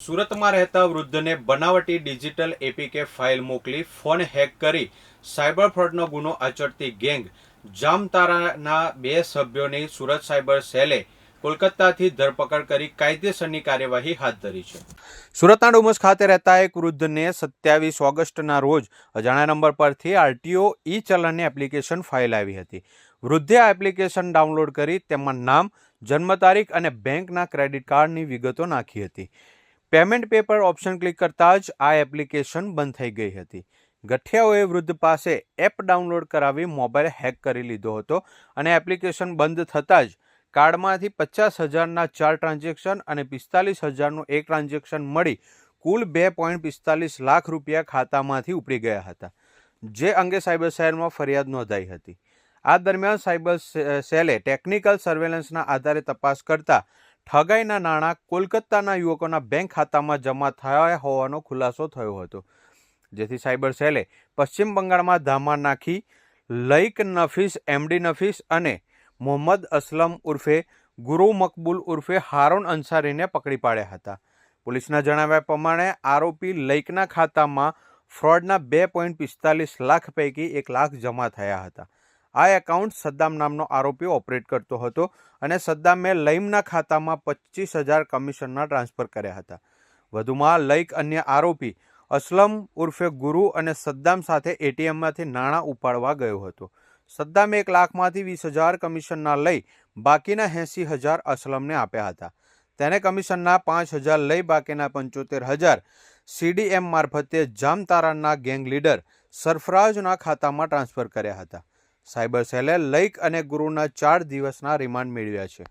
સુરતમાં રહેતા વૃદ્ધને બનાવટી ડિજિટલ એપીકે ફાઇલ મોકલી, ફોન હેક કરી સાયબર ફ્રોડનો ગુનો આચરતી ગેંગ જામતારાના બે સભ્યોની સુરત સાયબર સેલે કોલકાતાથી ધરપકડ કરી કાયદેસરની કાર્યવાહી હાથ ધરી છે. સુરતના ડુમસ ખાતે રહેતા એક વૃદ્ધને સત્યાવીસ ઓગસ્ટના રોજ અજાણ્યા નંબર પરથી આરટીઓ ઈ ચલણની એપ્લિકેશન ફાઇલ આવી હતી. વૃદ્ધે આ એપ્લિકેશન ડાઉનલોડ કરી તેમાં નામ, જન્મ તારીખ અને બેંકના ક્રેડિટ કાર્ડની વિગતો નાખી હતી. પેમેન્ટ પેપર ઓપ્શન ક્લિક કરતાં જ આ એપ્લિકેશન બંધ થઈ ગઈ હતી. ગઠિયાઓએ વૃદ્ધ પાસે એપ ડાઉનલોડ કરાવી મોબાઈલ હેક કરી લીધો હતો અને એપ્લિકેશન બંધ થતાં જ કાર્ડમાંથી પચાસ હજારના ચાર ટ્રાન્ઝેક્શન અને પિસ્તાલીસ હજારનું એક ટ્રાન્ઝેક્શન મળી કુલ બે પોઈન્ટ પિસ્તાલીસ લાખ રૂપિયા ખાતામાંથી ઉપડી ગયા હતા, જે અંગે સાયબર સેલમાં ફરિયાદ નોંધાઈ હતી. આ દરમિયાન સાયબર સેલે ટેકનિકલ સર્વેલન્સના આધારે તપાસ કરતા ઠગાઈના નાણાં કોલકાતાના યુવકોના બેંક ખાતામાં જમા થયા હોવાનો ખુલાસો થયો હતો. જેથી સાયબર સેલે પશ્ચિમ બંગાળમાં ધામા નાખી લઈક નફીસ, એમડી નફીસ અને મોહમ્મદ અસલમ ઉર્ફે ગુરુ મકબૂલ ઉર્ફે હારોન અંસારીને પકડી પાડ્યા હતા. પોલીસના જણાવ્યા પ્રમાણે આરોપી લઈકના ખાતામાં ફ્રોડના બે પોઈન્ટ પિસ્તાલીસ લાખ પૈકી એક લાખ જમા થયા હતા. આ એકાઉન્ટ સદ્દામ નામનો આરોપી ઓપરેટ કરતો હતો અને સદ્દામે લઈમના ખાતામાં પચીસ હજાર કમિશનના ટ્રાન્સફર કર્યા હતા. વધુમાં લઈક અન્ય આરોપી અસલમ ઉર્ફે ગુરુ અને સદ્દામ સાથે એટીએમમાંથી નાણાં ઉપાડવા ગયો હતો. સદ્દામે એક લાખમાંથી વીસ હજાર કમિશનના લઈ બાકીના એંસી હજાર અસલમને આપ્યા હતા. તેને કમિશનના પાંચ હજાર લઈ બાકીના પંચોતેર હજાર સીડીએમ મારફતે જામતારાના ગેંગ લીડર સરફરાજના ખાતામાં ટ્રાન્સફર કર્યા હતા. સાયબર સેલે લઈક અને ગુરુના ચાર દિવસના રિમાન્ડ મેળવ્યા છે.